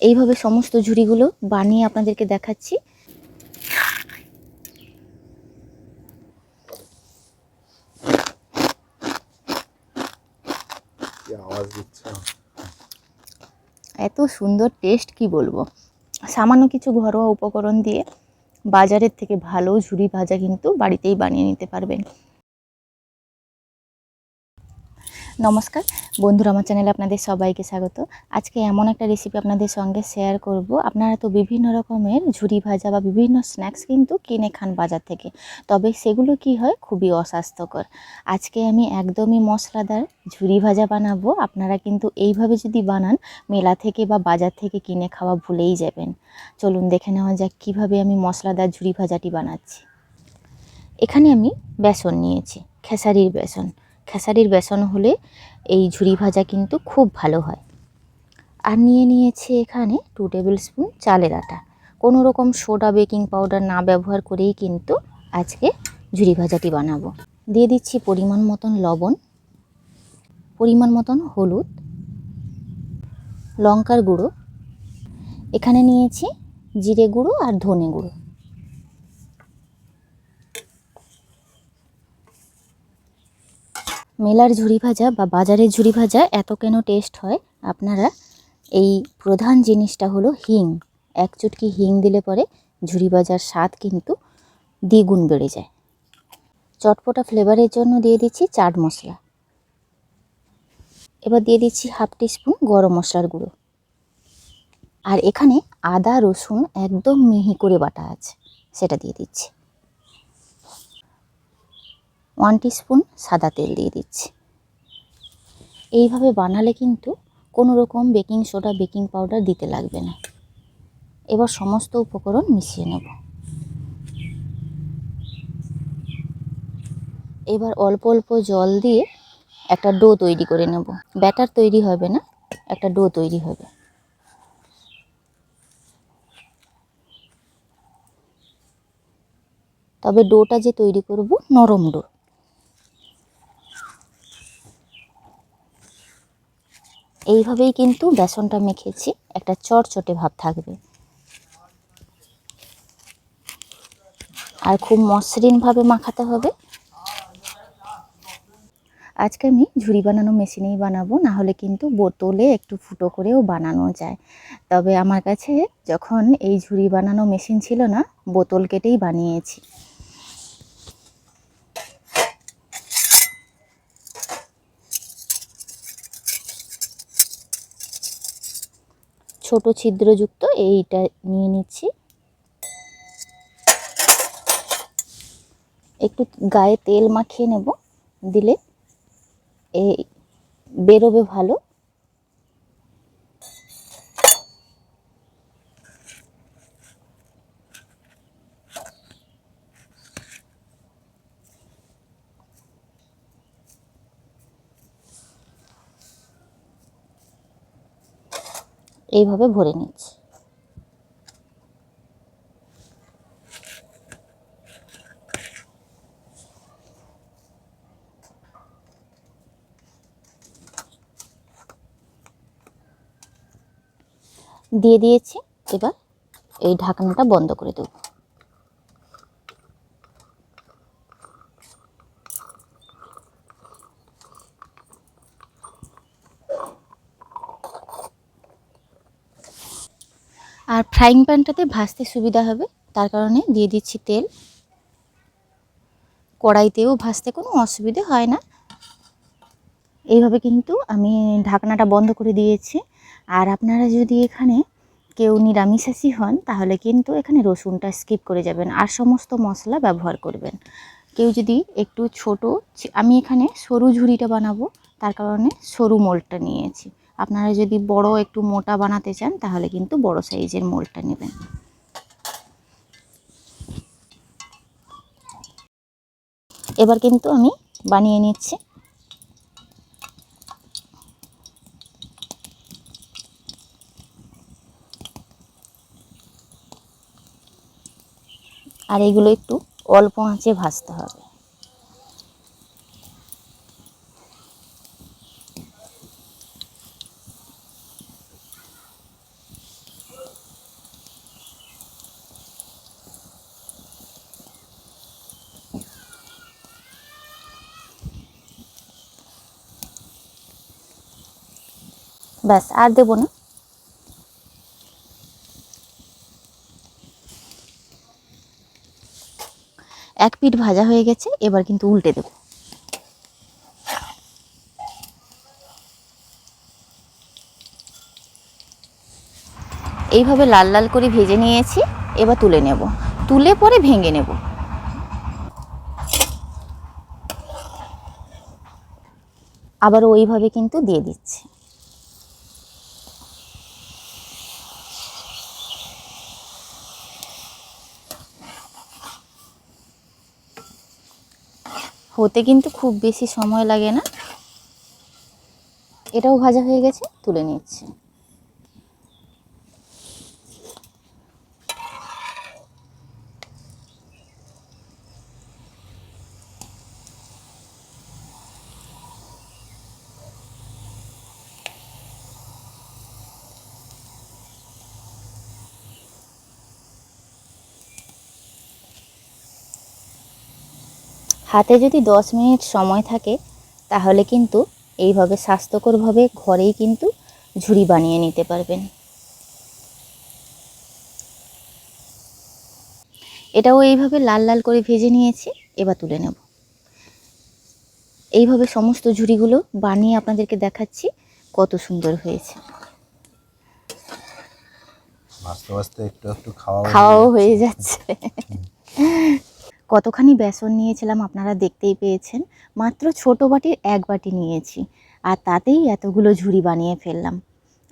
এইভাবে সমস্ত ঝুড়িগুলো বানিয়ে আপনাদেরকে দেখাচ্ছি। এত সুন্দর টেস্ট কি বলব? সামান্য কিছু ঘরোয়া উপকরণ দিয়ে বাজারের থেকে ভালো ঝুড়ি ভাজা কিন্তু বাড়িতেই বানিয়ে নিতে পারবেন। নমস্কার। বন্ধুরা, আমার চ্যানেলে আপনাদের সবাইকে স্বাগত। আজকে এমন একটা রেসিপি আপনাদের সঙ্গে শেয়ার করব। আপনারা তো বিভিন্ন রকমের ঝুড়ি ভাজা বা বিভিন্ন স্ন্যাক্স কিন্তু কিনে খান বাজার থেকে। তবে সেগুলো কি হয়? খুবই অস্বাস্থ্যকর। আজকে আমি একদমই মশলাদার ঝুড়ি ভাজা বানাবো। আপনারা কিন্তু এইভাবে যদি বানান, মেলা থেকে বা বাজার থেকে কিনে খাওয়া ভুলেই যাবেন। চলুন দেখে নেওয়া যাক কীভাবে আমি মশলাদার ঝুড়ি ভাজাটি বানাচ্ছি। এখানে আমি বেসন নিয়েছি, খেসারির বেসন। খেসারির বেসন হলে এই ঝুড়ি ভাজা কিন্তু খুব ভালো হয়। আর নিয়ে নিয়েছি এখানে টু টেবিল স্পুন চালের আটা। কোনো রকম সোডা বেকিং পাউডার না ব্যবহার করেই কিন্তু আজকে ঝুড়ি ভাজাটি বানাবো। দিয়ে দিচ্ছি পরিমাণ মতন লবণ, পরিমাণ মতন হলুদ, লঙ্কার গুঁড়ো। এখানে নিয়েছি জিরে গুঁড়ো আর ধনে গুঁড়ো। মেলার ঝুড়ি ভাজা বা বাজারের ঝুড়ি ভাজা এত কেন টেস্ট হয়? আপনারা এই প্রধান জিনিসটা হলো হিং। এক চুটকি হিং দিলে পরে ঝুড়ি ভাজার স্বাদ কিন্তু দ্বিগুণ বেড়ে যায়। চটপটা ফ্লেভারের জন্য দিয়ে দিচ্ছি চাট মশলা। এবার দিয়ে দিচ্ছি হাফ টিস্পুন গরম মশলার গুঁড়ো। আর এখানে আদা, রসুন একদম মিহি করে বাটা আছে, সেটা দিয়ে দিচ্ছি। ওয়ান স্পুন সাদা তেল দিয়ে দিচ্ছি। এইভাবে বানালে কিন্তু কোনো রকম বেকিং সোডা, বেকিং পাউডার দিতে লাগবে না। এবার সমস্ত উপকরণ মিশিয়ে নেব। এবার অল্প অল্প জল দিয়ে একটা ডো তৈরি করে নেব। ব্যাটার তৈরি হবে না, একটা ডো তৈরি হবে। তবে ডোটা যে তৈরি করব, নরম ডো। এইভাবেই কিন্তু বেসনটা মেখেছি, একটা চটচটে ভাব থাকবে। আর খুব মসৃণভাবে মাখাতে হবে। আজকে আমি ঝুড়ি বানানো মেশিনেই বানাবো, না হলে কিন্তু বোতলে একটু ফুটো করেও বানানো যায়। তবে আমার কাছে যখন এই ঝুড়ি বানানো মেশিন ছিল না, বোতল কেটেই বানিয়েছি। ছোট ছিদ্রযুক্ত এইটা নিয়ে নিচ্ছি। একটু গায়ে তেল মাখিয়ে নেব দিলে এই বেরোবে ভালো। এইভাবে ভরে নিচ্ছি। দিয়ে দিয়েছি এবার এই ঢাকনাটা বন্ধ করে দেব। আর ফ্রাইং প্যানটাতে ভাজতে সুবিধা হবে। তার কারণে দিয়ে দিচ্ছি তেল। কড়াইতেও ভাজতে কোনো অসুবিধে হয় না। এইভাবে কিন্তু আমি ঢাকনাটা বন্ধ করে দিয়েছি। আর আপনারা যদি এখানে কেউ নিরামিষাশী হন, তাহলে কিন্তু এখানে রসুনটা স্কিপ করে যাবেন আর সমস্ত মশলা ব্যবহার করবেন। কেউ যদি একটু ছোট, আমি এখানে সরু ঝুড়িটা বানাবো, তার কারণে সরু মোলটা নিয়েছি। আপনারা যদি বড় একটু মোটা বানাতে চান, তাহলে কিন্তু বড় সাইজের মোলটা নেবেন। এবার কিন্তু আমি বানিয়ে নিচ্ছি। আর এগুলো একটু অল্প আঁচে ভাজতে হবে। ব্যাস, আর দেবো না। এক পিঠ ভাজা হয়ে গেছে, এবার কিন্তু উল্টে দেবো। এইভাবে লাল লাল করে ভেজে নিয়েছি, এবার তুলে নেব। তুলে পরে ভেঙে নেব। আবার ওইভাবে কিন্তু দিয়ে দিচ্ছি। হতে কিন্তু খুব বেশি সময় লাগে না। এটাও ভাজা হয়ে গেছে তুলে নিচ্ছি। হাতে যদি দশ মিনিট সময় থাকে তাহলে কিন্তু এইভাবে স্বাস্থ্যকরভাবে ঘরেই কিন্তু ঝুড়ি বানিয়ে নিতে পারবেন। এটাও এইভাবে লাল লাল করে ভেজে নিয়েছি এবার তুলে নেব। এইভাবে সমস্ত ঝুড়িগুলো বানিয়ে আপনাদেরকে দেখাচ্ছি কত সুন্দর হয়েছে। খাওয়াও হয়ে যাচ্ছে। কতখানি বেসন নিয়েছিলাম আপনারা দেখতেই পেয়েছেন। মাত্র ছোট বাটির এক বাটি নিয়েছি আর তাতেই এতগুলো ঝুড়ি বানিয়ে ফেললাম।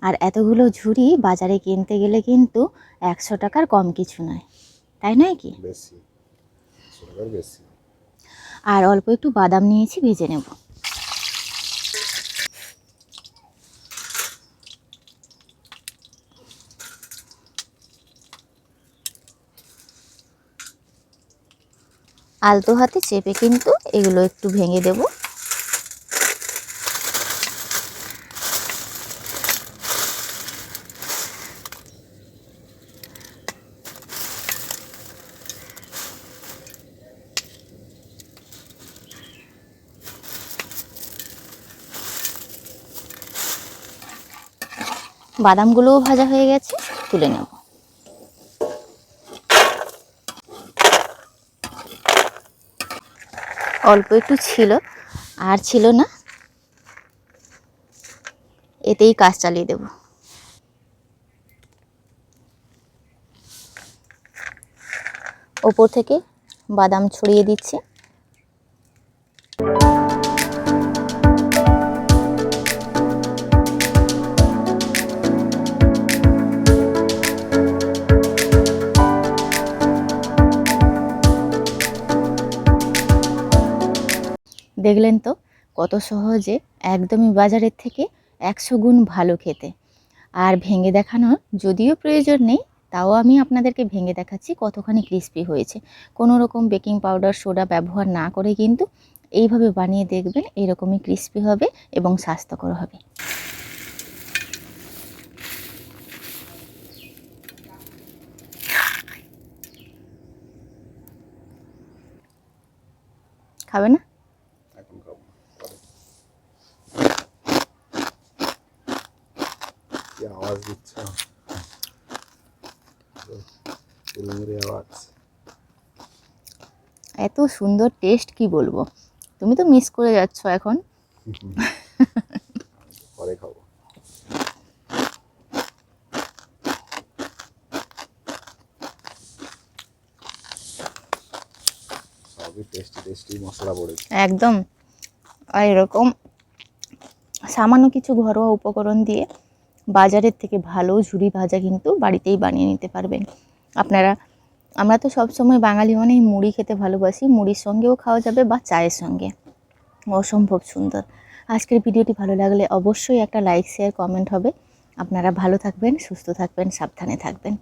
আর এতগুলো ঝুড়ি বাজারে কিনতে গেলে কিন্তু একশো টাকার কম কিছু নয়। তাই নয় কি? আর অল্প একটু বাদাম নিয়েছি ভেজে নেব। আলতো হাতে চেপে কিন্তু এগুলো একটু ভেঙে দেব। বাদামগুলোও ভাজা হয়ে গেছে তুলে নেব। অল্প একটু ছিল, আর ছিল না। এতেই কাজ চালিয়ে দেব। ওপর থেকে বাদাম ছড়িয়ে দিচ্ছি। দেখলেন তো কত সহজে একদমই বাজারের থেকে একশো গুণ ভালো খেতে। আর ভেঙে দেখানোর যদিও প্রয়োজন নেই, তাও আমি আপনাদেরকে ভেঙে দেখাচ্ছি কতখানি ক্রিস্পি হয়েছে। কোনো রকম বেকিং পাউডার সোডা ব্যবহার না করে কিন্তু এইভাবে বানিয়ে দেখবেন এরকমই ক্রিস্পি হবে এবং স্বাস্থ্যকর হবে। খাবে না এখন খাব না, পরে। কি আওয়াজ দিচ্ছ আওয়াজ এত সুন্দর টেস্ট কি বলব? তুমি তো মিস করে যাচ্ছ এখন। পরে খাব। টেস্টি টেস্টি মশলা পড়েছে একদম। আর এরকম সামান্য কিছু ঘরোয়া উপকরণ দিয়ে বাজারের থেকে ভালো ঝুরি ভাজা কিন্তু বাড়িতেই বানিয়ে নিতে পারবেন। আপনারা, আমরা তো সবসময় বাঙালি মানেই মুড়ি খেতে ভালোবাসি, মুড়ির সঙ্গেও খাওয়া যাবে বা চায়ের সঙ্গে। অসম্ভব সুন্দর। আজকের ভিডিওটি ভালো লাগলে অবশ্যই একটা লাইক, শেয়ার, কমেন্ট হবে। আপনারা ভালো থাকবেন, সুস্থ থাকবেন, সাবধানে থাকবেন।